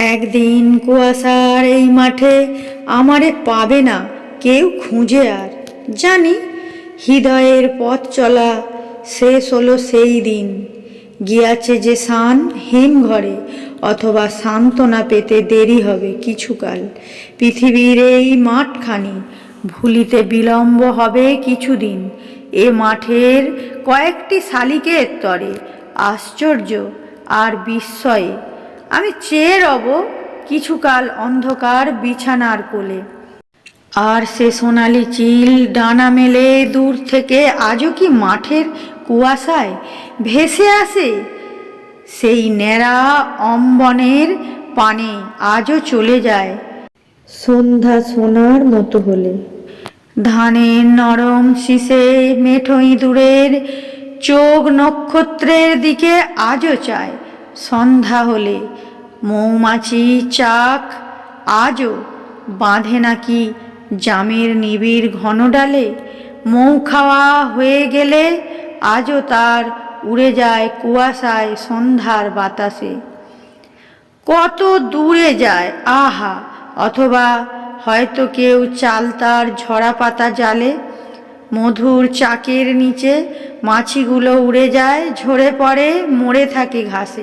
একদিন কুয়াশার এই মাঠে আমারে পাবে না কেউ খুঁজে আর। জানি হৃদয়ের পথ চলা শেষ হলো সেই দিন। গিয়াছে যে সান হিম ঘরে, অথবা সান্ত্বনা পেতে দেরি হবে কিছুকাল। পৃথিবীর এই মাঠখানি ভুলিতে বিলম্ব হবে কিছুদিন। এ মাঠের কয়েকটি শালিকের তরে আশ্চর্য আর বিস্ময়ে আমি চেয়ে রব কিছুকাল অন্ধকার বিছানার কোলে। আর সে সোনালি চিল ডানা মেলে দূর থেকে আজও কি মাঠের কুয়াশায় ভেসে আসে? সেই ন্যাড়া অম্বনের পানে আজও চলে যায় সন্ধ্যা সোনার মতো হলে। ধানের নরম শীষে মেঠো ইঁদুরের চোখ নক্ষত্রের দিকে আজও চায়। সন্ধ্যা হলে। মৌমাছি চাক, আজও বাঁধে নাকি জামের নিবিড় ঘন ডালে মৌ খাওয়া হয়ে গেলে আজও তার উড়ে যায় কুয়াশায় সন্ধ্যার বাতাসে। কত দূরে যায়, আহা! অথবা হয়তো কেউ চাল তার ঝরা পাতা জালে। মধুর চাকের নিচে মাছিগুলো উড়ে যায়, ঝরে পড়ে, মরে থাকে ঘাসে।